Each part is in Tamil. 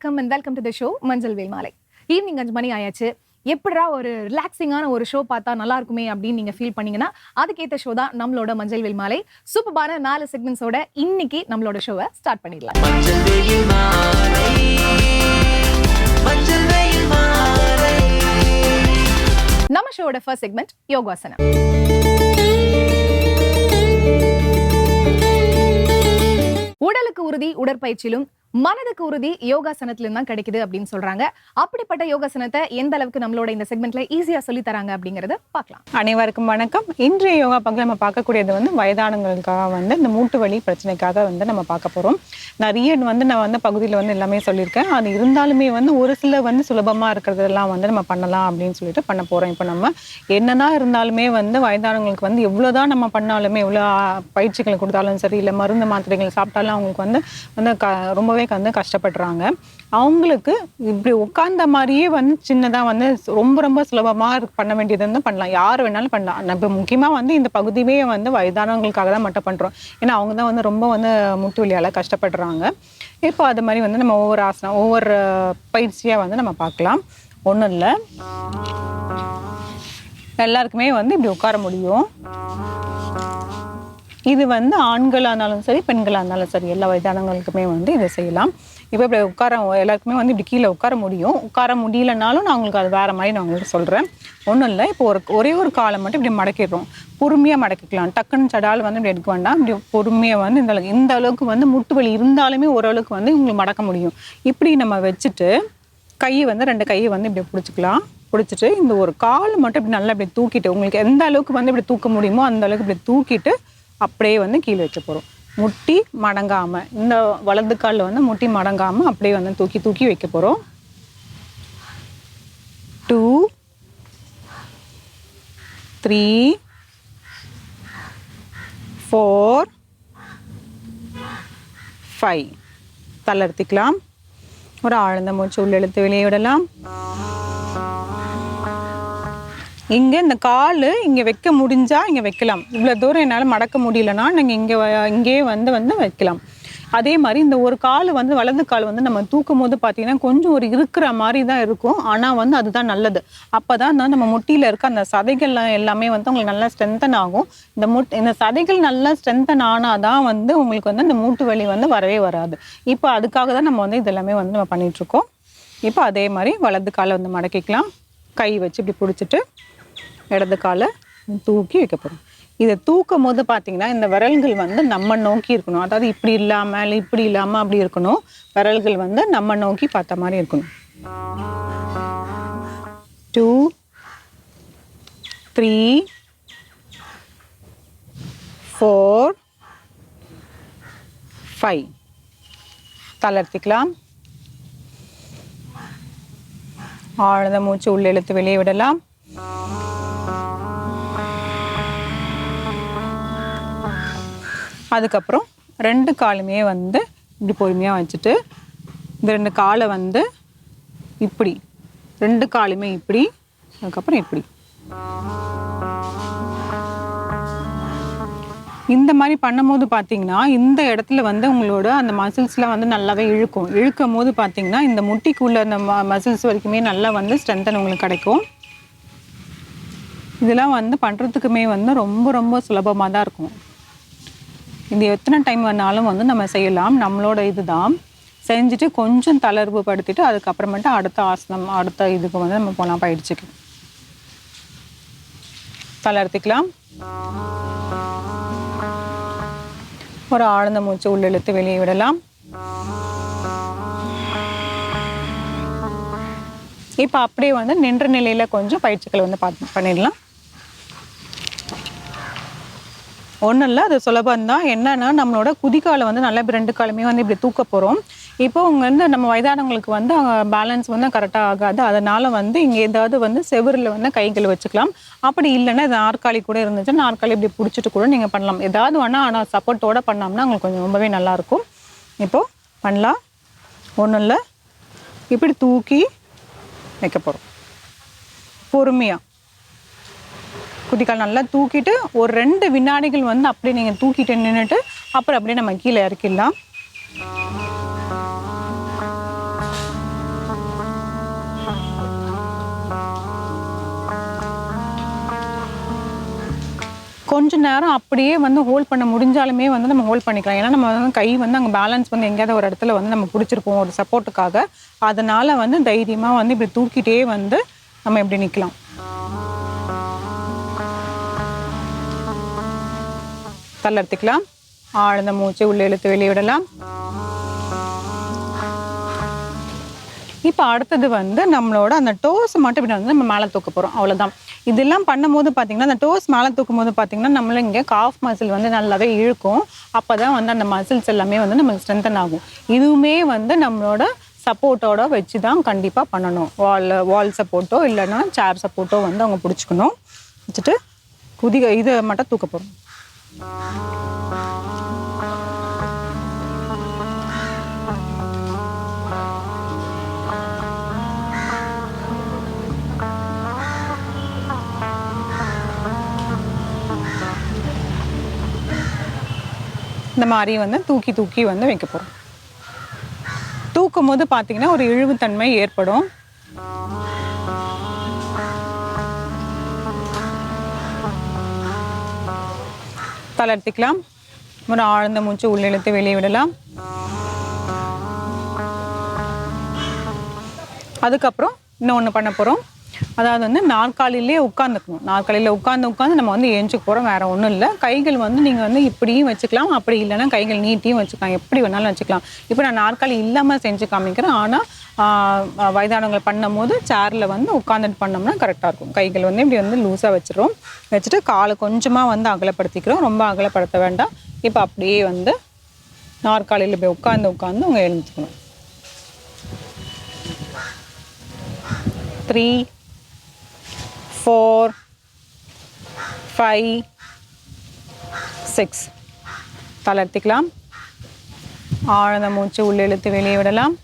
வணக்கம் and welcome to the show மஞ்சள் வேல் மாலை. ஈவினிங் அஞ்சு மணி ஆயாச்சு. எப்படிடா ஒரு ரிலாக்ஸிங்கான ஒரு ஷோ பார்த்தா நல்லா இருக்குமே அப்படின்னு நீங்க ஃபீல் பண்ணீங்கன்னா அதுக்கேற்ற ஷோ தான் நம்மளோட மஞ்சள் வேல் மாலை. சூப்பரான நாலு செக்மெண்ட்ஸோட இன்னைக்கு நம்மளோட ஷோவை ஸ்டார்ட் பண்ணிடலாம். நம்ம ஷோவோட ஃபர்ஸ்ட் செக்மெண்ட் யோகாசனம். உடலுக்கு உறுதி உடற்பயிற்சியிலும் மனதுக்கு உறுதி யோகாசனத்திலும் தான் கிடைக்குது அப்படின்னு சொல்றாங்க. அப்படிப்பட்ட யோகாசனத்தை எந்த அளவுக்கு நம்மளோட இந்த செக்மெண்ட்ல ஈஸியா சொல்லி தராங்க அப்படிங்கறத பார்க்கலாம். அனைவருக்கும் வணக்கம். இன்றைய யோகா பங்கு நம்ம பார்க்கக்கூடியது வந்து வயதானங்களுக்காக வந்து இந்த மூட்டு வலி பிரச்சனைக்காக வந்து நம்ம பார்க்க போகிறோம் நிறைய வந்து நான் வந்து பகுதியில் வந்து எல்லாமே சொல்லியிருக்கேன். அது இருந்தாலுமே வந்து ஒரு சில வந்து சுலபமாக இருக்கிறதெல்லாம் வந்து நம்ம பண்ணலாம் அப்படின்னு சொல்லிட்டு பண்ண போகிறோம் இப்போ நம்ம என்னதான் இருந்தாலுமே வந்து வயதானவங்களுக்கு வந்து எவ்வளோதான் நம்ம பண்ணாலுமே எவ்வளோ பயிற்சிகள் கொடுத்தாலும் சரி இல்லை மருந்து மாத்திரைகள் சாப்பிட்டாலும் அவங்களுக்கு வந்து வந்து க ரொம்பவே வந்து கஷ்டப்படுறாங்க. அவங்களுக்கு இப்படி உட்கார்ந்த மாதிரியே வந்து சின்னதாக வந்து ரொம்ப ரொம்ப சுலபமாக பண்ண வேண்டியது வந்து பண்ணலாம். யார் வேணாலும் பண்ணலாம். நம்ம முக்கியமாக வந்து இந்த பகுதியே வந்து வயதானவங்களுக்காக தான் மட்டும் பண்ணுறோம் ஏன்னா அவங்க தான் வந்து ரொம்ப வந்து முட்டு வழியால் கஷ்டப்படுறாங்க. இப்போ அது மாதிரி வந்து நம்ம ஒவ்வொரு ஆசனம் ஒவ்வொரு பயிற்சியாக வந்து நம்ம பார்க்கலாம். ஒன்றும் இல்லை. எல்லாருக்குமே வந்து இப்படி உட்கார முடியும். இது வந்து ஆண்களாக இருந்தாலும் சரி பெண்களாக இருந்தாலும் சரி எல்லா வயதானவங்களுக்குமே வந்து இதை செய்யலாம். இப்போ இப்படி உட்கார எல்லாருக்குமே வந்து இப்படி கீழே உட்கார முடியும். உட்கார முடியலனாலும் நான் உங்களுக்கு அது வேறு மாதிரி நான் உங்களுக்கு சொல்கிறேன் ஒன்றும் இல்லை இப்போ ஒரு ஒரே ஒரு காலை மட்டும் இப்படி மடக்கிடுறோம். பொறுமையாக மடக்கிக்கலாம். டக்குன்னு சடால் வந்து இப்படி எடுக்க வேண்டாம். இப்படி பொறுமையாக வந்து இந்த அளவுக்கு இந்த அளவுக்கு வந்து முட்டு வலி இருந்தாலுமே ஓரளவுக்கு வந்து உங்களுக்கு மடக்க முடியும். இப்படி நம்ம வச்சுட்டு கையை வந்து ரெண்டு கையை வந்து இப்படி பிடிச்சிக்கலாம். பிடிச்சிட்டு இந்த ஒரு கால் மட்டும் இப்படி நல்லா இப்படி தூக்கிட்டு உங்களுக்கு எந்த அளவுக்கு வந்து இப்படி தூக்க முடியுமோ அந்த அளவுக்கு இப்படி தூக்கிட்டு அப்படியே வந்து கீழே வைக்க போகிறோம் முட்டி மடங்காமல் இந்த வலது காலில் வந்து முட்டி மடங்காமல் அப்படியே வந்து தூக்கி தூக்கி வைக்க போகிறோம் டூ த்ரீ ஃபோர் ஃபைவ் தளர்த்திக்கலாம் ஒரு ஆழ்ந்த மூச்சு உள்ளெழுத்து வெளியே விடலாம். இங்கே இந்த கால் இங்கே வைக்க முடிஞ்சால் இங்கே வைக்கலாம். இவ்வளோ தூரம் என்னால் மடக்க முடியலன்னா நீங்கள் இங்கே வ- இங்கேயே வந்து வந்து வைக்கலாம். அதே மாதிரி இந்த ஒரு கால் வந்து வலது கால் வந்து நம்ம தூக்கும் போது பார்த்தீங்கன்னா கொஞ்சம் ஒரு இருக்கிற மாதிரி தான் இருக்கும். ஆனால் வந்து அதுதான் நல்லது. அப்போ தான் நம்ம முட்டியில் இருக்க அந்த சதைகள் எல்லாமே வந்து உங்களுக்கு நல்லா ஸ்ட்ரென்தன் ஆகும். இந்த முட் இந்த சதைகள் நல்லா ஸ்ட்ரென்தன் ஆனால் தான் வந்து உங்களுக்கு வந்து அந்த மூட்டு வலி வந்து வரவே வராது. இப்போ அதுக்காக தான் நம்ம வந்து இதெல்லாமே வந்து நம்ம பண்ணிகிட்ருக்கோம் இப்போ அதே மாதிரி வலது காலை வந்து மடக்கிக்கலாம். கை வச்சு இப்படி பிடிச்சிட்டு இடது காலை தூக்கி வைக்க போகிறோம் இதை தூக்கும் போது பார்த்தீங்கன்னா இந்த விரல்கள் வந்து நம்ம நோக்கி இருக்கணும். அதாவது இப்படி இல்லாமல் இல்லை இப்படி இல்லாமல் அப்படி இருக்கணும். விரல்கள் வந்து நம்ம நோக்கி பார்த்த மாதிரி இருக்கணும். டூ த்ரீ ஃபோர் ஃபைவ் தளர்த்திக்கலாம் ஆழ்ந்த மூச்சு உள்ளே இழுத்து வெளியே விடலாம். அதுக்கப்புறம் ரெண்டு காலுமே வந்து இப்படி பொறுமையாக வச்சுட்டு இந்த ரெண்டு காலை வந்து இப்படி ரெண்டு காலுமே இப்படி அதுக்கப்புறம் இப்படி. இந்த மாதிரி பண்ணும்போது பார்த்தீங்கன்னா இந்த இடத்துல வந்து உங்களோட அந்த மசில்ஸ்லாம் வந்து நல்லாவே இழுக்கும். இழுக்கும் போது பார்த்தீங்கன்னா இந்த முட்டிக்குள்ள அந்த மசில்ஸ் வரைக்குமே நல்லா வந்து ஸ்ட்ரென்தன் உங்களுக்கு கிடைக்கும். இதெல்லாம் வந்து பண்ணுறதுக்குமே வந்து ரொம்ப ரொம்ப சுலபமாக தான் இருக்கும். இது எத்தனை டைம் வேணாலும் வந்து நம்ம செய்யலாம். நம்மளோட இது தான் செஞ்சுட்டு கொஞ்சம் தளர்வு படுத்திட்டு அதுக்கப்புறமேட்டு அடுத்த ஆசனம் அடுத்த இதுக்கு வந்து நம்ம போகலாம் பயிற்சிக்கு. தளர்த்திக்கலாம். ஒரு ஆழ்ந்த மூச்சு உள்ளிழுத்து வெளியே விடலாம். இப்போ அப்படியே வந்து நின்ற நிலையில் கொஞ்சம் பயிற்சிகளை வந்து பார்த்து பண்ணிடலாம். ஒன்றும் இல்லை அது சுலபம் தான் என்னன்னா நம்மளோட குதிக்காலை வந்து நல்லா இப்போ ரெண்டு காலமே வந்து இப்படி தூக்க போகிறோம் இப்போ உங்க வந்து நம்ம வயதானவங்களுக்கு வந்து பேலன்ஸ் வந்து கரெக்டாக ஆகாது. அதனால வந்து இங்கே ஏதாவது வந்து செவுரில் வந்து கைகள் வச்சுக்கலாம். அப்படி இல்லைன்னா இது நாற்காலி கூட இருந்துச்சுன்னா நாற்காலி இப்படி பிடிச்சிட்டு கூட நீங்கள் பண்ணலாம். ஏதாவது வேணால் ஆனால் சப்போர்ட்டோடு பண்ணோம்னா உங்களுக்கு கொஞ்சம் ரொம்பவே நல்லாயிருக்கும் இப்போது பண்ணலாம். ஒன்றும் இல்லை இப்படி தூக்கி வைக்க போகிறோம் பொறுமையாக குட்டிக்கால் நல்லா தூக்கிட்டு ஒரு ரெண்டு வினாடிகள் வந்து அப்படியே நீங்கள் தூக்கிட்டு நின்றுட்டு அப்புறம் அப்படியே நம்ம கீழே இறக்கிடலாம். கொஞ்ச நேரம் அப்படியே வந்து ஹோல்ட் பண்ண முடிஞ்சாலுமே வந்து நம்ம ஹோல்ட் பண்ணிக்கலாம். ஏன்னா நம்ம வந்து கை வந்து அங்கே பேலன்ஸ் வந்து எங்கேயாவது ஒரு இடத்துல வந்து நம்ம பிடிச்சிருப்போம் ஒரு சப்போர்ட்டுக்காக அதனால் வந்து தைரியமாக வந்து இப்படி தூக்கிட்டே வந்து நம்ம இப்படி நிற்கலாம் தள்ளர்த்திக்கலாம் ஆழ்ந்த மூச்சு உள்ளே இழுத்து வெளியே விடலாம். இப்போ அடுத்தது வந்து நம்மளோட அந்த டோஸ் மட்டும் இப்படி வந்து நம்ம மேலே தூக்க போகிறோம் அவ்வளோதான் இதெல்லாம் பண்ணும்போது பார்த்தீங்கன்னா அந்த டோஸ் மேலே தூக்கும் போது பார்த்தீங்கன்னா நம்மள இங்கே காஃப் மசில் வந்து நல்லாவே இழுக்கும். அப்போ தான் வந்து அந்த மசில்ஸ் எல்லாமே வந்து நமக்கு ஸ்ட்ரென்தன் ஆகும். இதுவுமே வந்து நம்மளோட சப்போர்ட்டோட வச்சு தான் கண்டிப்பாக பண்ணணும். வால் வால் சப்போர்ட்டோ இல்லைன்னா சேர் சப்போர்ட்டோ வந்து அவங்க பிடிச்சிக்கணும். வச்சுட்டு குதிக இதை மட்டும் தூக்க போகிறோம் இந்த மாதிரி வந்து தூக்கி தூக்கி வந்து வைக்க போகிறோம் தூக்கும் போது பார்த்தீங்கன்னா ஒரு இழிவுத்தன்மை ஏற்படும். தளர்த்திக்கலாம் ஒரு ஆழ்ந்த மூச்சு உள்ளிழுத்து வெளியே விடலாம் அதுக்கப்புறம் ஒன்று பண்ண போகிறோம் அதாவது வந்து நாற்காலிலே உட்காந்துக்கணும் நாற்காலியில் உட்காந்து உட்காந்து நம்ம வந்து ஏஞ்சுக்க போகிறோம் வேற ஒன்றும் இல்லை. கைகள் வந்து நீங்கள் வந்து இப்படியும் வச்சுக்கலாம் அப்படி இல்லைன்னா கைகள் நீட்டியும் வச்சுக்கலாம். எப்படி வேணாலும் வச்சுக்கலாம். இப்போ நான் நாற்காலி இல்லாமல் செஞ்சு காமிக்கிறேன். ஆனால் வயதானவங்களை பண்ணும்போது சேரில் வந்து உட்காந்துட்டு பண்ணோம்னா கரெக்டாக இருக்கும். கைகள் வந்து இப்படி வந்து லூஸாக வச்சிடுறோம் வச்சுட்டு காலை கொஞ்சமாக வந்து அகலப்படுத்திக்கிறோம். ரொம்ப அகலப்படுத்த வேண்டாம். இப்போ அப்படியே வந்து நாற்காலியில் போய் உட்காந்து உட்காந்து அவங்க எழுந்துக்கணும். த்ரீ ஃபோர் ஃபைவ் சிக்ஸ் தளர்த்திக்கலாம் ஆழ்ந்த மூச்சு உள்ளே இழுத்து வெளியே விடலாம்.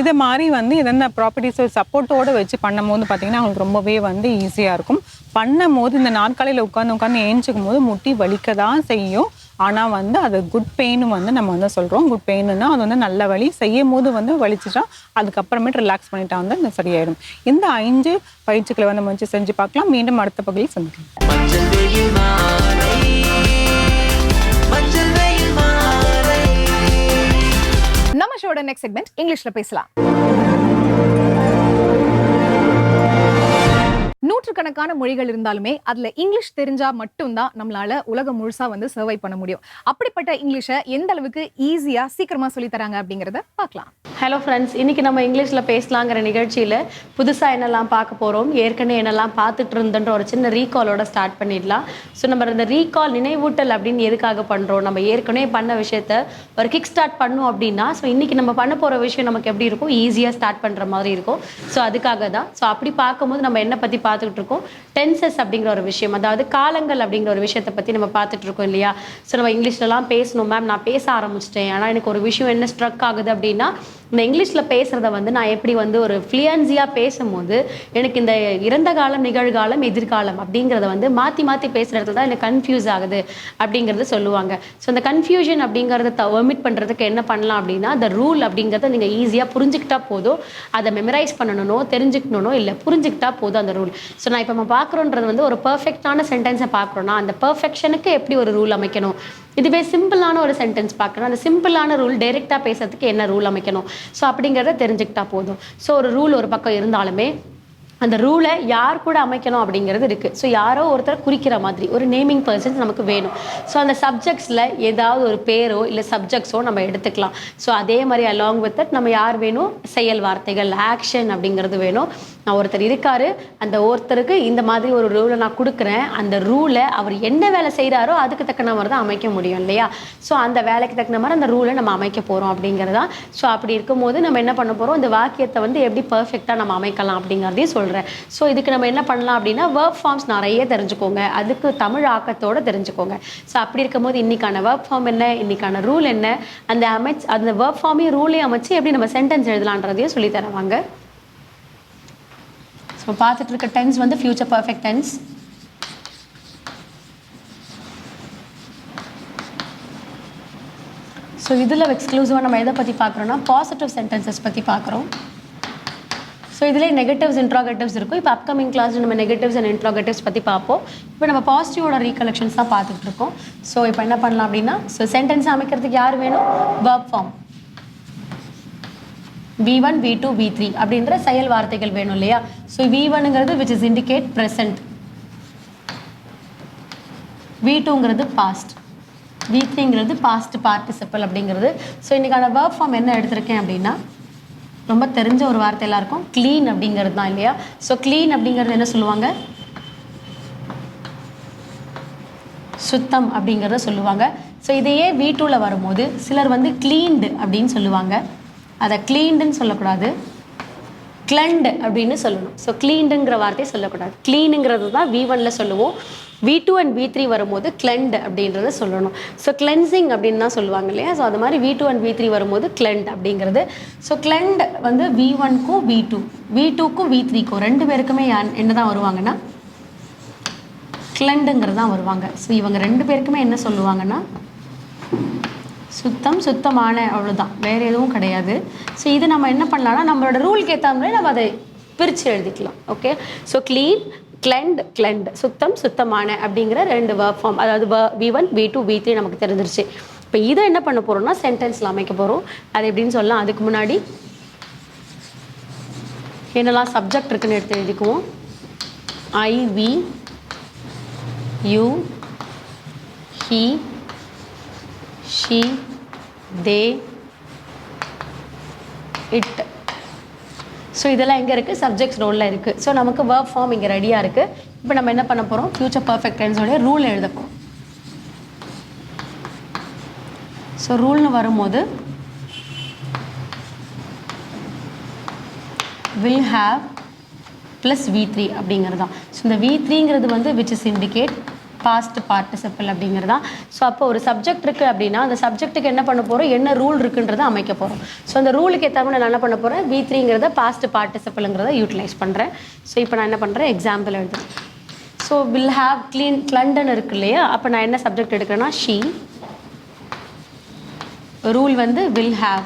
இது மாதிரி வந்து எந்தெந்த ப்ராப்பர்ட்டிஸை சப்போர்ட்டோடு வச்சு பண்ணும்போது பார்த்தீங்கன்னா அவங்களுக்கு ரொம்பவே வந்து ஈஸியாக இருக்கும். பண்ணும்போது இந்த நாற்காலியில் உட்காந்து உட்காந்து ஏஞ்சிக்கும் போது முட்டி வலிக்க தான் செய்யும். ஆனால் வந்து அது குட் பெயின் வந்து நம்ம வந்து சொல்கிறோம் குட் பெயின்னா அது வந்து நல்ல வலி செய்யும் போது வந்து வலிச்சிட்டா அதுக்கப்புறமேட்டு ரிலாக்ஸ் பண்ணிட்டா வந்து அது சரியாயிடும். இந்த ஐந்து பயிற்சிகளை வந்து முயற்சி செஞ்சு பார்க்கலாம். மீண்டும் அடுத்த பகுதியில் சந்திக்கலாம். நம்ம ஷோட நெக்ஸ்ட் செக்மெண்ட் இங்கிலீஷ்ல பேசலாம். நூற்றுக்கணக்கான மொழிகள் இருந்தாலுமே அதில் இங்கிலீஷ் தெரிஞ்சா மட்டும்தான் நம்மளால உலகம் முழுசா வந்து சர்வை பண்ண முடியும். அப்படிப்பட்ட இங்கிலீஷை எந்த அளவுக்கு ஈஸியாக சீக்கிரமாக சொல்லித்தராங்க அப்படிங்கிறத பார்க்கலாம். ஹலோ ஃப்ரெண்ட்ஸ் இன்றைக்கி நம்ம இங்கிலீஷில் பேசலாங்கிற நிகழ்ச்சியில் புதுசாக என்னெல்லாம் பார்க்க போகிறோம் ஏற்கனவே என்னெல்லாம் பார்த்துட்டு இருந்தன்ற ஒரு சின்ன ரீகாலோட ஸ்டார்ட் பண்ணிடலாம். ஸோ நம்ம இந்த ரீகால் நினைவூட்டல் அப்படின்னு எதுக்காக பண்ணுறோம் நம்ம ஏற்கனவே பண்ண விஷயத்த ஒரு கிக் ஸ்டார்ட் பண்ணோம் அப்படின்னா ஸோ இன்னைக்கு நம்ம பண்ண போகிற விஷயம் நமக்கு எப்படி இருக்கும்? ஈஸியாக ஸ்டார்ட் பண்ணுற மாதிரி இருக்கும். ஸோ அதுக்காக தான் ஸோ அப்படி பார்க்கும்போது நம்ம என்ன பற்றி பார்த்துக்கிட்டு இருக்கோம் டென்சஸ் அப்படிங்கிற ஒரு விஷயம் அதாவது காலங்கள் அப்படிங்கிற ஒரு விஷயத்தை பற்றி நம்ம பார்த்துட்டு இருக்கோம் இல்லையா? ஸோ நம்ம இங்கிலீஷ்லலாம் பேசணும் மேம் நான் பேச ஆரம்பிச்சிட்டேன். ஆனால் எனக்கு ஒரு விஷயம் என்ன ஸ்ட்ரக் ஆகுது அப்படின்னா இந்த இங்கிலீஷில் பேசுகிறத வந்து நான் எப்படி வந்து ஒரு ஃப்ளூயன்சியாக பேசும்போது எனக்கு இந்த இறந்த காலம் நிகழ்காலம் எதிர்காலம் அப்படிங்கிறத வந்து மாற்றி மாற்றி பேசுகிற இடத்துல தான் எனக்கு கன்ஃபியூஸ் ஆகுது அப்படிங்கிறது சொல்லுவாங்க. ஸோ அந்த கன்ஃபியூஷன் அப்படிங்கிறத ஒமிட் பண்ணுறதுக்கு என்ன பண்ணலாம் அப்படின்னா அந்த ரூல் அப்படிங்கிறத நீங்கள் ஈஸியாக புரிஞ்சுக்கிட்டா போதும். அதை மெமரைஸ் பண்ணணுனோ தெரிஞ்சுக்கணுனோ இல்லை புரிஞ்சுக்கிட்டா போதும் அந்த ரூல் ஸோ நான் இப்போ நம்ம பார்க்குறோன்றது வந்து ஒரு பர்ஃபெக்டான சென்டென்ஸை பார்க்குறோன்னா அந்த பர்ஃபெக்ஷனுக்கு எப்படி ஒரு ரூல் அமைக்கணும்? இதுவே சிம்பிளான ஒரு சென்டென்ஸ் பார்க்கணும் அந்த சிம்பிளான ரூல் டைரெக்டாக பேசுறதுக்கு என்ன ரூல் அமைக்கணும்? ஸோ அப்படிங்கிறத தெரிஞ்சுக்கிட்டா போதும். ஸோ ஒரு ரூல் ஒரு பக்கம் இருந்தாலுமே அந்த ரூலை யார் கூட அமைக்கணும் அப்படிங்கிறது இருக்குது ஸோ யாரோ ஒருத்தர் குறிக்கிற மாதிரி ஒரு நேமிங் பர்சன்ஸ் நமக்கு வேணும். ஸோ அந்த சப்ஜெக்ட்ஸில் ஏதாவது ஒரு பேரோ இல்லை சப்ஜெக்ட்ஸோ நம்ம எடுத்துக்கலாம். ஸோ அதே மாதிரி அலாங் வித் தட் நம்ம யார் வேணும்? செயல் வார்த்தைகள் ஆக்ஷன் அப்படிங்கிறது வேணும். நான் ஒருத்தர் இருக்காரு அந்த ஒருத்தருக்கு இந்த மாதிரி ஒரு ரூலை நான் கொடுக்குறேன். அந்த ரூலை அவர் என்ன வேலை செய்கிறாரோ அதுக்கு தக்கன மாதிரி தான் அமைக்க முடியும் இல்லையா? ஸோ அந்த வேலைக்கு தக்கன மாதிரி அந்த ரூலை நம்ம அமைக்க போகிறோம் அப்படிங்கிறதா ஸோ அப்படி இருக்கும்போது நம்ம என்ன பண்ண போகிறோம் இந்த வாக்கியத்தை வந்து எப்படி பர்ஃபெக்டாக நம்ம அமைக்கலாம் அப்படிங்கிறதையும் சொல்கிறேன் ஸோ இதுக்கு நம்ம என்ன பண்ணலாம் அப்படின்னா வேர்ப் ஃபார்ம்ஸ் நிறைய தெரிஞ்சுக்கோங்க. அதுக்கு தமிழ் ஆக்கத்தோடு தெரிஞ்சுக்கோங்க. ஸோ அப்படி இருக்கும்போது இன்றைக்கான வேர்ப் ஃபார்ம் என்ன? இன்றைக்கான ரூல் என்ன? அந்த அமைச்சு அந்த வேர்ப் ஃபார்மையும் ரூலையும் அமைச்சு எப்படி நம்ம சென்டென்ஸ் எழுதலான்றதையும் சொல்லி தருவாங்க. ஸோ பார்த்துட்டு இருக்க டென்ஸ் வந்து ஃபியூச்சர் பர்ஃபெக்ட் டென்ஸ் ஸோ இதில் எக்ஸ்க்ளூசிவாக நம்ம எதை பற்றி பார்க்குறோன்னா பாசிட்டிவ் சென்டென்சஸ் பற்றி பார்க்குறோம். ஸோ இதில் நெகட்டிவ்ஸ் இன்ட்ராகட்டிவ்ஸ் இருக்கும். இப்போ அப்கமிங் கிளாஸ் நம்ம நெகட்டிவ்ஸ் அண்ட் இன்ட்ராகட்டிவ்ஸ் பற்றி பார்ப்போம். இப்போ நம்ம பாசிட்டிவோட ரீகலெக்ஷன்ஸ் தான் பார்த்துட்டு இருக்கோம். ஸோ இப்போ என்ன பண்ணலாம் அப்படின்னா ஸோ சென்டென்ஸ் அமைக்கிறதுக்கு யார் வேணும்? Verb form V one V two V three அப்படின்ற செயல் வார்த்தைகள் வேணும் இல்லையா? So V ஒன்னுங்கிறது which is indicate present V டூங்கிறது past V த்ரீங்கிறது பாஸ்ட் பார்ட்டிசிபல் அப்படிங்கிறது. ஸோ இன்றைக்கான வேர்ப் ஃபார்ம் என்ன எடுத்திருக்கேன் அப்படின்னா ரொம்ப தெரிஞ்ச ஒரு வார்த்தை எல்லாருக்கும் க்ளீன் அப்படிங்கிறது தான் இல்லையா? ஸோ க்ளீன் அப்படிங்கிறது என்ன சொல்லுவாங்க? சுத்தம் அப்படிங்கிறத சொல்லுவாங்க. ஸோ இதையே வீட்டுள்ள வரும்போது சிலர் வந்து கிளீன்டு அப்படின்னு சொல்லுவாங்க. அதை க்ளீன்டுன்னு சொல்லக்கூடாது. கிளண்டு அப்படின்னு சொல்லணும். ஸோ க்ளீண்டுங்கிற வார்த்தையை சொல்லக்கூடாது. க்ளீனுங்கிறது தான் வி ஒனில் சொல்லுவோம். V two and V three வரும்போது கிளெண்ட் அப்படின்றத சொல்லணும். ஸோ கிளென்சிங் அப்படின்னு தான் சொல்லுவாங்க இல்லையா? ஸோ அது மாதிரி V two and V three வரும்போது கிளெண்ட் அப்படிங்கிறது. ஸோ கிளெண்ட் வந்து வி ஒன்க்கும் வி டூ வி டூக்கும் வி த்ரீக்கும் ரெண்டு பேருக்குமே என்ன தான் வருவாங்கன்னா? கிளண்டுங்கிறது தான் வருவாங்க. ஸோ இவங்க ரெண்டு பேருக்குமே என்ன சொல்லுவாங்கன்னா? சுத்தம் சுத்தமான அவ்வளோதான் வேறு எதுவும் கிடையாது. ஸோ இது நம்ம என்ன பண்ணலாம்னா நம்மளோட ரூலுக்கு ஏற்ற மாதிரி நம்ம அதை பிரித்து எழுதிக்கலாம். Okay so clean cleaned cleaned சுத்தம் சுத்தமான அப்படிங்கிற ரெண்டு வேர்ப் ஃபார்ம் அதாவது V one V two V three நமக்கு தெரிஞ்சிருச்சு. இப்போ இதை என்ன பண்ண போகிறோம்னா சென்டென்ஸில் அமைக்க போகிறோம் அது எப்படின்னு சொல்லலாம். அதுக்கு முன்னாடி என்னெல்லாம் சப்ஜெக்ட் இருக்குன்னு எடுத்து எழுதிக்குவோம். I we you he she they it so இதெல்லாம் எங்கே இருக்குது சப்ஜெக்ட்ஸ் ரோலில் இருக்குது ஸோ நமக்கு ஒர்க் ஃபார்ம் இங்கே ரெடியாக இருக்குது இப்போ நம்ம என்ன பண்ண போகிறோம் ஃப்யூச்சர் பர்ஃபெக்ட் டென்ஸோடைய ரூல் எழுத போகிறோம் ஸோ ரூல்னு வரும்போது will have plus V three அப்படிங்கிறது தான். ஸோ இந்த வி த்ரீங்கிறது வந்து which is indicate past participle அப்படிங்கிறது. தான் ஸோ அப்போ ஒரு சப்ஜெக்ட் இருக்குது அப்படின்னா அந்த சப்ஜெக்ட்டுக்கு என்ன பண்ண போகிறோம் என்ன ரூல் இருக்குன்றதை அமைக்க போகிறோம் ஸோ அந்த ரூலுக்கு ஏற்ற மாதிரி நான் என்ன பண்ண போகிறேன் வி த்ரீங்கிறத பாஸ்ட் பார்ட்டிசிபிள்ங்கிறத யூட்டிலைஸ் பண்ணுறேன் ஸோ இப்போ நான் என்ன பண்ணுறேன் எக்ஸாம்பிள் எழுதுறேன். ஸோ வில் ஹாவ் க்ளீன் கிளண்டன் இருக்கு இல்லையா? அப்போ நான் என்ன சப்ஜெக்ட் எடுக்கிறேன்னா ஷீ ரூல் வந்து will have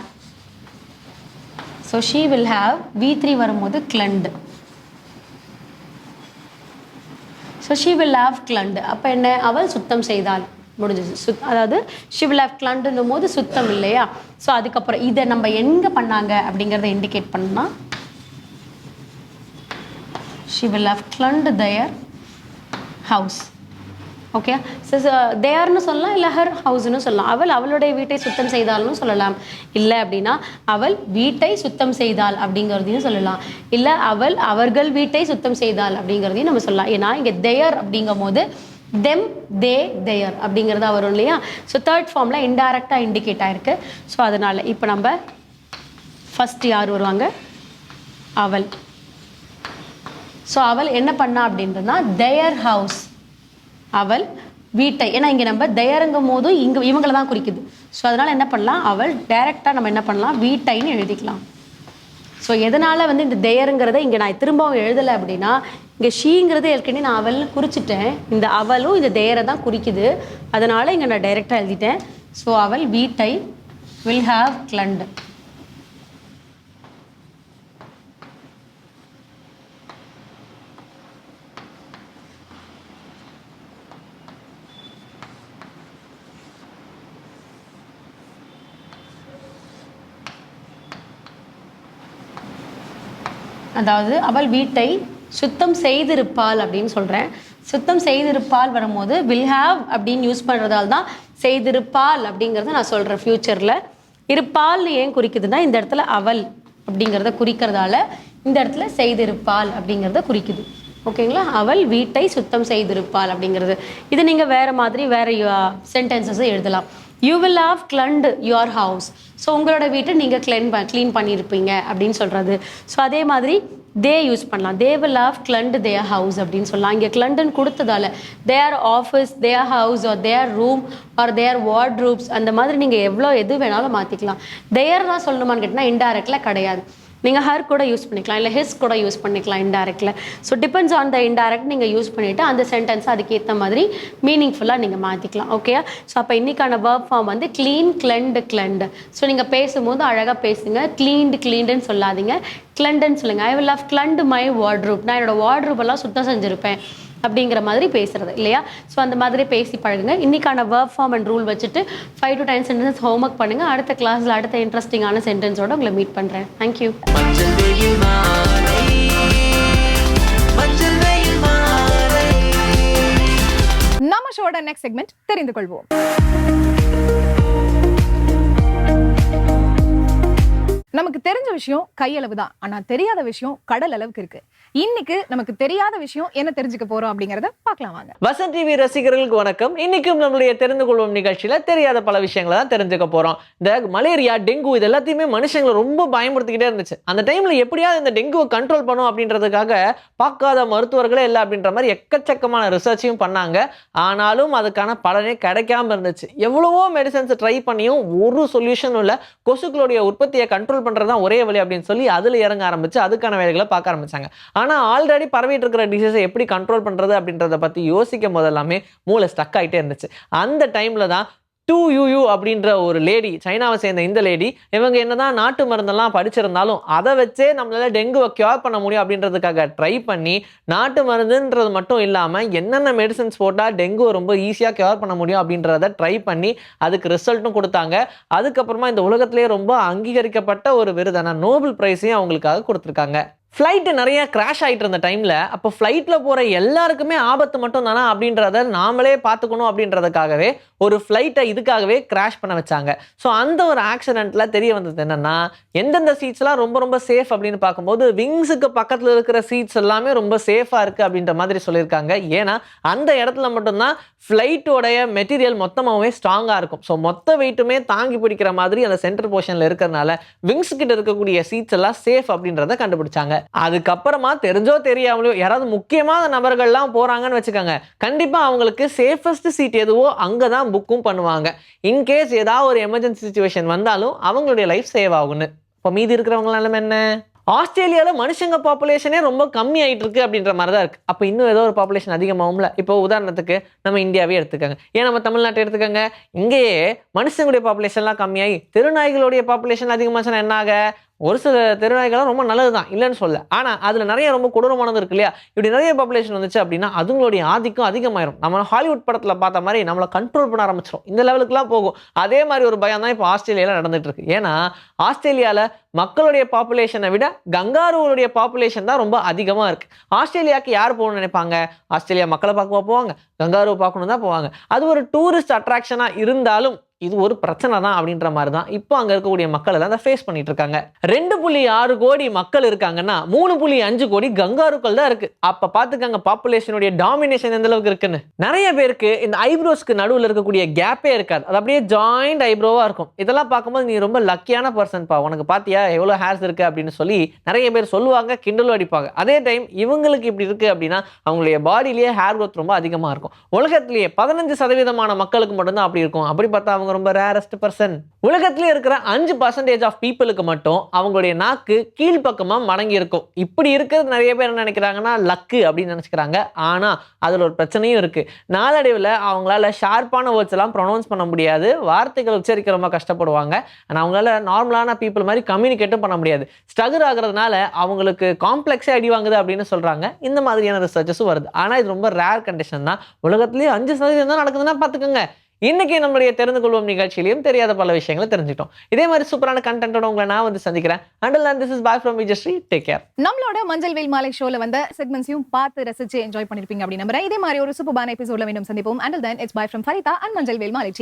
so she will have V three வரும்போது cleaned so she will have cleaned அப்போ என்ன? அவள் சுத்தம் செய்தாள் முடிஞ்சிச்சு சுத் அதாவது ஷி வில் கிளண்டுன்னும் போது சுத்தம் இல்லையா? ஸோ அதுக்கப்புறம் இதை நம்ம எங்கே பண்ணாங்க அப்படிங்கிறத இண்டிகேட் பண்ணா she will cleaned their house okay தேர்னு சொல்லலாம் இல்லை ஹர் ஹவுஸ்னு சொல்லலாம். அவள் அவளுடைய வீட்டை சுத்தம் செய்தால்னு சொல்லலாம். இல்லை அப்படின்னா அவள் வீட்டை சுத்தம் செய்தாள் அப்படிங்கிறதையும் சொல்லலாம். இல்லை அவள் அவர்கள் வீட்டை சுத்தம் செய்தாள் அப்படிங்கிறதையும் நம்ம சொல்லலாம். ஏன்னா இங்கே தேயர் அப்படிங்கும் போது தெம் தே தேயர் அப்படிங்கிறதா வரும் இல்லையா? ஸோ தேர்ட் ஃபார்மில் இன்டைரக்டாக இண்டிகேட் ஆயிருக்கு. ஸோ அதனால் இப்போ நம்ம ஃபஸ்ட் யார் வருவாங்க? அவள். ஸோ அவள் என்ன பண்ணா அப்படின்றதுனா தேயர் ஹவுஸ் அவள் வீட்டை ஏன்னா இங்கே நம்ம தயருங்கும் போது இங்கே இவங்களை தான் குறிக்குது. ஸோ அதனால் என்ன பண்ணலாம்? அவள் டைரெக்டாக நம்ம என்ன பண்ணலாம்? வீட்டைன்னு எழுதிக்கலாம். ஸோ எதனால் வந்து இந்த தேயருங்கிறத இங்கே நான் திரும்பவும் எழுதலை அப்படின்னா இங்கே ஷீங்கிறது ஏற்கனவே நான் அவள்னு குறிச்சிட்டேன். இந்த அவளும் இந்த தேயரை தான் குறிக்குது. அதனால் இங்கே நான் டைரெக்டாக எழுதிட்டேன். ஸோ அவள் வீட்டை வில் ஹாவ் கிளண்ட் அதாவது அவள் வீட்டை சுத்தம் செய்திருப்பாள் அப்படின்னு சொல்கிறேன் சுத்தம் செய்திருப்பால் வரும்போது வில் ஹாவ் அப்படின்னு யூஸ் பண்ணுறதால தான் செய்திருப்பாள் அப்படிங்கிறத நான் சொல்கிறேன் ஃப்யூச்சரில் இருப்பால் ஏன் குறிக்குதுன்னா இந்த இடத்துல அவள் அப்படிங்கிறத குறிக்கிறதால இந்த இடத்துல செய்திருப்பாள் அப்படிங்கிறத குறிக்குது. ஓகேங்களா? அவள் வீட்டை சுத்தம் செய்திருப்பாள் அப்படிங்கிறது. இது நீங்கள் வேறு மாதிரி வேறு சென்டென்சஸை எழுதலாம். You will have cleaned your house so உங்களோட வீட்டை நீங்கள் க்ளீன் ப க்ளீன் பண்ணியிருப்பீங்க அப்படின்னு சொல்கிறது ஸோ அதே மாதிரி தே யூஸ் பண்ணலாம். They will have cleaned their house அப்படின்னு சொல்லலாம். இங்கே கிளண்டன் கொடுத்ததால their office their house or their room or their wardrobes அந்த மாதிரி நீங்கள் எவ்வளோ எது வேணாலும் மாற்றிக்கலாம் தேர் தான் சொல்லணுமான்னு கேட்டால் இன்டைரக்டில் கிடையாது. நீங்கள் ஹர் கூட யூஸ் பண்ணிக்கலாம் இல்லை ஹிஸ் கூட யூஸ் பண்ணிக்கலாம் இன்டைரக்டில் so depends on the indirect நீங்கள் யூஸ் பண்ணிவிட்டு அந்த சென்டென்ஸை அதுக்கேற்ற மாதிரி மீனிங்ஃபுல்லாக நீங்கள் மாற்றிக்கலாம் ஓகே ஸோ அப்போ இன்றைக்கான வேர்ப் ஃபார்ம் வந்து க்ளீன் கிளெண்டு கிளெண்டு ஸோ நீங்கள் பேசும்போது அழகாக பேசுங்க க்ளீன்டு க்ளீண்டுன்னு சொல்லாதீங்க. கிளண்டுன்னு சொல்லுங்கள் I will love cleaned my wardrobe நான் என்னோடய வார்ட்ரூப் எல்லாம் சுத்தம் செஞ்சுருப்பேன். அப்படிங்கிற மாதிரி பேசுறது இல்லையா? ஸோ அந்த மாதிரி பேசி பழகுங்க. இன்னைக்கான வேர்ப் ஃபார்ம் அண்ட் ரூல் வச்சுட்டு five to ten sentence homework பண்ணுங்க. அடுத்த கிளாஸில் அடுத்த இன்ட்ரெஸ்டிங்கான சென்டென்ஸோட உங்களை மீட் பண்ணுறேன் தேங்க்யூ நம்ம ஷோட நெக்ஸ்ட் செக்மெண்ட் தெரிந்து கொள்வோம். நமக்கு தெரிஞ்ச விஷயம் கையளவு தான் ஆனா தெரியாத விஷயம் கடல் அளவுக்கு இருக்கு. இன்னைக்கு நமக்கு தெரியாத விஷயம் என்ன தெரிஞ்சுக்க போறோம் அப்படிங்கறத பார்க்கலாம் வாங்க. வசந்த் டிவி ரசிகர்களுக்கு வணக்கம். இன்னைக்கும் நம்மளுடைய தெரிந்து கொள்வோம் நிகழ்ச்சியில தெரியாத பல விஷயங்களை தான் தெரிஞ்சுக்க போறோம். இந்த மலேரியா டெங்கு இது எல்லாத்தையுமே மனுஷங்களை ரொம்ப பயமுறுத்திக்கிட்டே இருந்துச்சு. அந்த டைம்ல எப்படியாவது இந்த டெங்குவை கண்ட்ரோல் பண்ணும் அப்படின்றதுக்காக பார்க்காத மருத்துவர்களே இல்லை அப்படின்ற மாதிரி எக்கச்சக்கமான ரிசர்ச்சையும் பண்ணாங்க. ஆனாலும் அதுக்கான பலனே கிடைக்காம இருந்துச்சு. எவ்வளவோ மெடிசன்ஸ் ட்ரை பண்ணியும் ஒரு சொல்யூஷனும் இல்லை. கொசுக்களுடைய உற்பத்தியை கண்ட்ரோல் பண்றதுதான் ஒரே வழி அப்படின்னு சொல்லி அதுல இறங்க ஆரம்பிச்சு அதுக்கான வேலைகளை பார்க்க ஆரம்பிச்சாங்க. ஆனால் ஆல்ரெடி பரவிட்டு இருக்கிற டிசீஸை எப்படி கண்ட்ரோல் பண்ணுறது அப்படின்றத பற்றி யோசிக்கும் போதெல்லாமே மூளை ஸ்டக் ஆகிட்டே இருந்துச்சு. அந்த டைமில் தான் டூ யூ அப்படின்ற ஒரு லேடி சைனாவை சேர்ந்த இந்த லேடி இவங்க என்னதான் நாட்டு மருந்தெல்லாம் படிச்சிருந்தாலும் அதை வச்சே நம்மளால டெங்குவை கியூர் பண்ண முடியும் அப்படின்றதுக்காக ட்ரை பண்ணி நாட்டு மருந்துன்றது மட்டும் இல்லாமல் என்னென்ன மெடிசன்ஸ் போட்டால் டெங்குவை ரொம்ப ஈஸியாக கியூர் பண்ண முடியும் அப்படின்றத ட்ரை பண்ணி அதுக்கு ரிசல்ட்டும் கொடுத்தாங்க. அதுக்கப்புறமா இந்த உலகத்திலேயே ரொம்ப அங்கீகரிக்கப்பட்ட ஒரு விருதான நோபல் ப்ரைஸையும் அவங்களுக்காக கொடுத்துருக்காங்க. ஃப்ளைட்டு நிறைய கிராஷ் ஆகிட்டு இருந்த டைமில் அப்போ ஃப்ளைட்டில் போகிற எல்லாருக்குமே ஆபத்து மட்டும் தானா அப்படின்றத நாமளே பார்த்துக்கணும் அப்படின்றதுக்காகவே ஒரு ஃப்ளைட்டை இதுக்காகவே கிராஷ் பண்ண வச்சாங்க. ஸோ அந்த ஒரு ஆக்சிடெண்ட்டில் தெரிய வந்தது என்னென்னா எந்தெந்த சீட்ஸ்லாம் ரொம்ப ரொம்ப சேஃப் அப்படின்னு பார்க்கும்போது விங்ஸுக்கு பக்கத்தில் இருக்கிற சீட்ஸ் எல்லாமே ரொம்ப சேஃபாக இருக்குது அப்படின்ற மாதிரி சொல்லியிருக்காங்க. ஏன்னா அந்த இடத்துல மட்டும்தான் ஃப்ளைட்டோடைய மெட்டீரியல் மொத்தமாகவே ஸ்ட்ராங்காக இருக்கும். ஸோ மொத்த வெயிட்டுமே தாங்கி பிடிக்கிற மாதிரி அந்த சென்டர் போர்ஷனில் இருக்கிறதுனால விங்ஸ் கிட்ட இருக்கக்கூடிய சீட்ஸ் எல்லாம் சேஃப் அப்படின்றத கண்டுபிடிச்சாங்க. அதுக்கப்புறமா தெரிஞ்சோ தெரியாமலையோ யாராவது முக்கியமான நபர்கள்லாம் போறாங்கன்னு வச்சுக்கோங்க. கண்டிப்பா அவங்களுக்கு சேஃபஸ்ட் சீட் எதுவோ அங்கே தான் புக்கும் பண்ணுவாங்க இன்கேஸ் ஏதாவது ஒரு எமர்ஜென்சி சுச்சுவேஷன் வந்தாலும் அவங்களுடைய லைஃப் சேவ் ஆகும்னு. இப்போ மீதி இருக்கிறவங்க என்ன? ஆஸ்திரேலியாவில் மனுஷங்க பாப்புலேஷனே ரொம்ப கம்மி ஆகிட்டு இருக்கு அப்படின்ற மாதிரி தான் இருக்கு. அப்போ இன்னும் ஏதோ ஒரு பாப்புலேஷன் அதிகமாகும்ல? இப்போ உதாரணத்துக்கு நம்ம இந்தியாவே எடுத்துக்கோங்க. ஏன் நம்ம தமிழ்நாட்டை எடுத்துக்கோங்க? இங்கேயே மனுஷங்களுடைய பாப்புலேஷன்லாம் கம்மியாகி திருநாய்களுடைய பாப்புலேஷன் அதிகமாச்சுன்னா என்ன ஆக ஒரு சில தெருநாய்கள்லாம் ரொம்ப நல்லது தான் இல்லைன்னு சொல்ல. ஆனால் அதில் நிறைய ரொம்ப கொடூரமானது இருக்கு இல்லையா? இப்படி நிறைய பாப்புலேஷன் வந்துச்சு அப்படின்னா அதுங்களுடைய ஆதிக்கம் அதிகமாயிரும். நம்ம ஹாலிவுட் படத்தில் பார்த்த மாதிரி நம்மளை கண்ட்ரோல் பண்ண ஆரம்பிச்சிடும் இந்த லெவலுக்குலாம் போகும். அதே மாதிரி ஒரு பயம் தான் இப்போ ஆஸ்திரேலியாவில் நடந்துட்டு இருக்கு. ஏன்னா ஆஸ்திரேலியாவில் மக்களுடைய பாப்புலேஷனை விட கங்காருவனுடைய பாப்புலேஷன் தான் ரொம்ப அதிகமாக இருக்கு. ஆஸ்திரேலியாவுக்கு யார் போகணும்னு நினைப்பாங்க? ஆஸ்திரேலியா மக்களை பார்க்க போவாங்க. கங்காருவை பார்க்கணும் தான் போவாங்க. அது ஒரு டூரிஸ்ட் அட்ராக்ஷனாக இருந்தாலும் இது ஒரு பிரச்சனை தான் அப்படின்ற மாதிரி தான் இப்போ அங்கே இருக்கக்கூடிய மக்கள் எல்லாம் அதை ஃபேஸ் பண்ணிட்டு இருக்காங்க. ரெண்டு புள்ளி ஆறு கோடி மக்கள் இருக்காங்கன்னா மூணு புள்ளி அஞ்சு கோடி கங்காருக்கள் தான் இருக்கு. அப்போ பார்த்துக்கங்க பாப்புலேஷனுடைய டாமினேஷன் எந்த அளவுக்கு இருக்குன்னு. நிறைய பேருக்கு இந்த ஐப்ரோஸ்க்கு நடுவில் இருக்கக்கூடிய கேப்பே இருக்காது. அது அப்படியே ஜாயிண்ட் ஐப்ரோவாக இருக்கும். இதெல்லாம் பார்க்கும்போது நீ ரொம்ப லக்கியான பர்சன்ப்பா உனக்கு பார்த்தியா எவ்வளோ ஹேர்ஸ் இருக்கு அப்படின்னு சொல்லி நிறைய பேர் சொல்லுவாங்க கிண்டலும் அடிப்பாங்க. அதே டைம் இவங்களுக்கு இப்படி இருக்கு அப்படின்னா அவங்களுடைய பாடியிலேயே ஹேர் க்ரோத் ரொம்ப அதிகமாக இருக்கும். உலகத்திலேயே பதினஞ்சு சதவீதமான மக்களுக்கு மட்டும்தான் அப்படி இருக்கும். அப்படி பார்த்தா அவங்க ரொம்ப ரேரஸ்ட் பர்சன் உலகத்திலே இருக்கிற அஞ்சு பர்சன்டேஜ் ஆஃப் பீப்புளுக்கு மட்டும் அவங்களுடைய நாக்கு கீழ்ப்பக்கமாக மடங்கி இருக்கும். இப்படி இருக்கிறது நிறைய பேர் என்ன நினைக்கிறாங்கன்னா லக்கு அப்படின்னு நினச்சிக்கிறாங்க. ஆனால் அதில் ஒரு பிரச்சனையும் இருக்குது நாளடைவில் அவங்களால ஷார்ப்பான வேர்ட்ஸ் எல்லாம் ப்ரொனவுன்ஸ் பண்ண முடியாது. வார்த்தைகள் உச்சரிக்க ரொம்ப கஷ்டப்படுவாங்க. ஆனால் அவங்களால நார்மலான பீப்புள் மாதிரி கம்யூனிகேட்டும் பண்ண முடியாது. ஸ்ட்ரகிள் ஆகிறதுனால அவங்களுக்கு காம்ப்ளெக்ஸே அடி வாங்குது அப்படின்னு சொல்கிறாங்க இந்த மாதிரியான ரிசர்ச்சஸும் வருது. ஆனால் இது ரொம்ப ரேர் கண்டிஷன் தான். உலகத்துலேயே அஞ்சு சதவீதம் தான் நடக்குதுன்னா பார்த்துக்கோங்க இன்னைக்கு நம்மளுடைய தெரிந்து கொள்வோம் நிகழ்ச்சியிலையும் தெரியாத பல விஷயங்களை தெரிஞ்சுட்டோம் இதே மாதிரி சூப்பரான கண்டென்ட்டோட உங்களை நான் வந்து சந்திக்கிறேன். And this is bye from Vijayasri take care நம்மளோட மஞ்சள் வெயில் மாலை ஷோல வந்த செக்மெண்ட்ஸையும் பார்த்து ரசிச்சு என்ஜாய் பண்ணிருப்பீங்க அப்படின்னு நம்புறேன். இதே மாதிரி ஒரு சூப்பரான எபிசோட மீண்டும் சந்திப்போம். And then it's bye from Farida and மஞ்சள் வெயில் மாலை